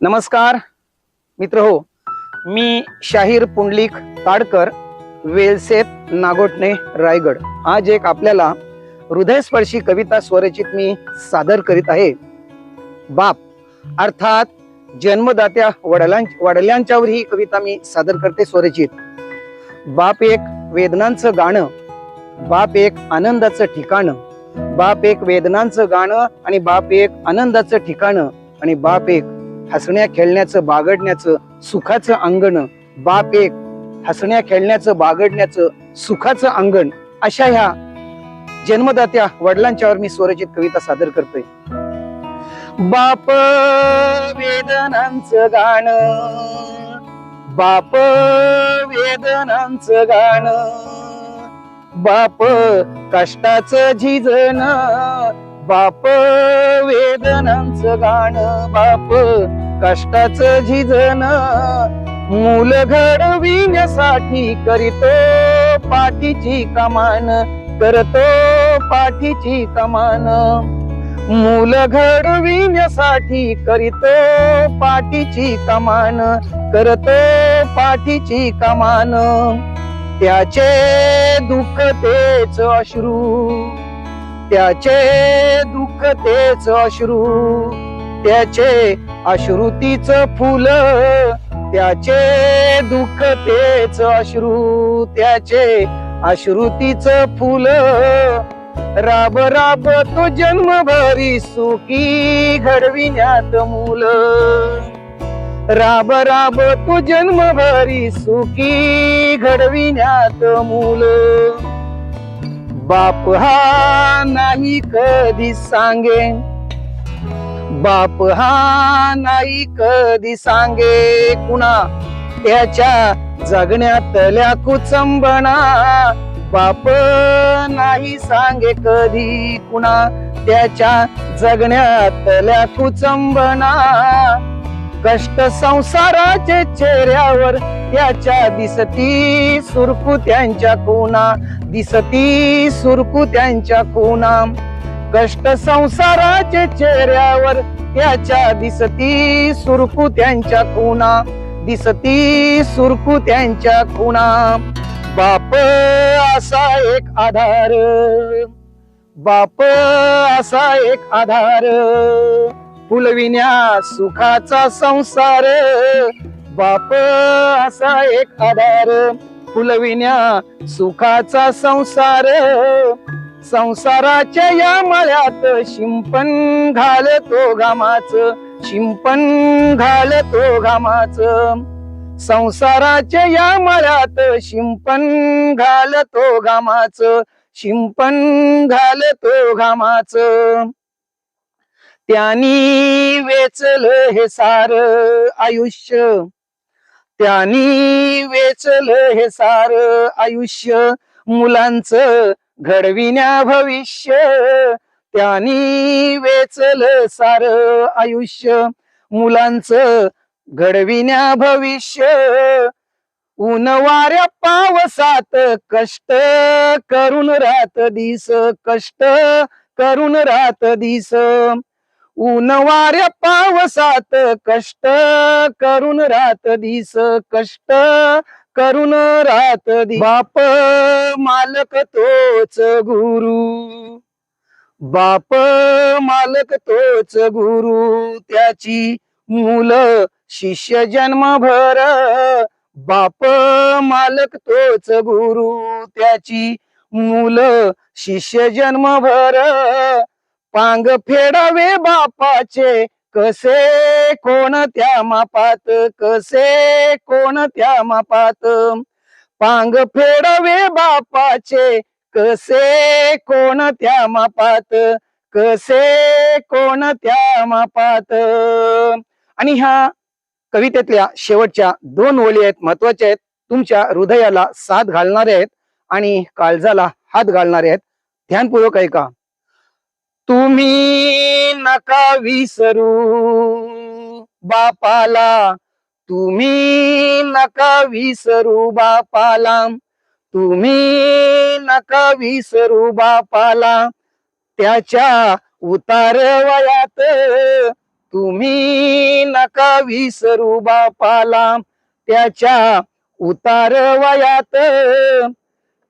नमस्कार मित्र हो मी शाहीर पुंडलिक ताडकर वेलसेत नागोटणे रायगड. आज एक आपल्याला हृदयस्पर्शी कविता स्वरचित मी सादर करीत आहे. बाप अर्थात जन्मदात्या वडलां वडल्यांच्यावर ही कविता मी सादर करते स्वरचित. बाप एक वेदनांचं गाणं बाप एक आनंदाचं ठिकाणं बाप एक वेदनांचं गाणं आणि बाप एक आनंदाचं ठिकाणं आणि बाप एक हसण्या खेळण्याचं बागडण्याचं सुखाचं अंगण बाप एक. हसण्या खेळण्याचं बागडण्याचं सुखाचं अंगण अशा ह्या जन्मदात्या वडिलांच्यावर मी स्वरचित कविता सादर करतोय. बाप वेदनांचं गाणं बाप वेदनांचं गाणं बाप कष्टाच झिजण बाप वेदनांचं गाणं बाप कष्टाचं झिजन मूल घडविण्यासाठी करीतो पाठीची कमान करतो पाठीची कमान. मूल घडविण्यासाठी करीतो पाठीची कमान करतो पाठीची कमान. त्याचे दुःख तेच अश्रू त्याचे दुःख तेच अश्रू त्याचे अश्रुतीच फुल त्याचे दुःख तेच अश्रू त्याचे अश्रुतीच फुल. राब राब तो जन्मभरी सुखी घडविण्यात मूल. राब राब तो जन्मभरी सुखी घडविण्यात मूल. बाप हा नाही कधी सांगेन बाप हा नाही कधी सांगे कुणा? त्याच्या जगण्यातल्या कुचंबणा बाप नाही सांगे कधी कुणा? त्याच्या जगण्यातल्या कुचंबणा कष्ट संसाराचे चेहऱ्यावर त्याच्या दिसती सुरकू त्यांच्या कोणा? दिसती सुरकू त्यांच्या कोणा? कष्ट संसाराचे चेहऱ्यावर त्याच्या दिसती सुरकू त्यांच्या खुणा दिसती सुरकू त्यांच्या खुणा. बाप असा एक आधार बाप असा एक आधार. फुलविण्या सुखाचा संसार बाप असा एक आधार. फुलविण्या सुखाचा संसार संसाराच्या या मळ्यात शिंपण घालतो घामाच शिंपण घालतो घामाच. संसाराच्या या मळ्यात शिंपण घालतो घामाच शिंपण घालतो घामाच. त्यांनी वेचल हे सार आयुष्य त्यांनी वेचल हे सार आयुष्य मुलांचं घडविण्या भविष्य त्यांनी वेचल सार आयुष्य. मुलांचं घडविण्या भविष्य ऊन वाऱ्या पावसात कष्ट करून रात दिस कष्ट करून रात दिस. ऊन वाऱ्या पावसात कष्ट करून रात दिस कष्ट करून रात दि- बाप मालक तोच गुरु. बाप मालक तोच गुरु. त्याची मुलं शिष्य जन्मभर. बाप मालक तोच गुरु. त्याची मुलं शिष्य जन्मभर. पांग फेडावे बापाचे कसे कोणत्या मापात कसे कोणत्या मापात? पांग फेडवे बापाचे कसे कोणत्या मापात? कसे कोणत्या मापात? आणि ह्या कवितेतल्या शेवटच्या दोन ओळी आहेत महत्त्वाच्या आहेत. तुमच्या हृदयाला साथ घालणारे आहेत आणि काळजाला हात घालणारे आहेत. ध्यानपूर्वक ऐका. तुम्ही नका विसरू. बापाला तुम्ही नका विसरू बापाला. तुम्ही नका विसरू बापाला. त्याच्या उतार वयात तुम्ही नका विसरू बापाला. त्याच्या उतार वयात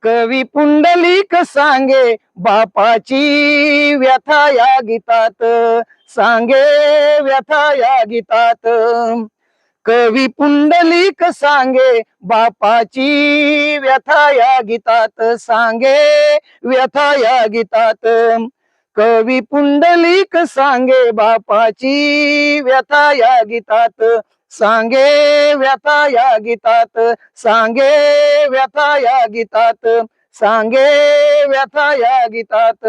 कवी पुंडलिक सांगे बापाची व्यथा या गीतात. सांगे व्यथा या गीतात. कवी पुंडलिक सांगे बापाची व्यथा या गीतात. सांगे व्यथा या गीतात. कवी पुंडलिक सांगे बापाची व्यथा या गीतात. सांगे व्यथा या गीतात. सांगे व्यथा या गीतात. सांगे व्यथा या गीतात.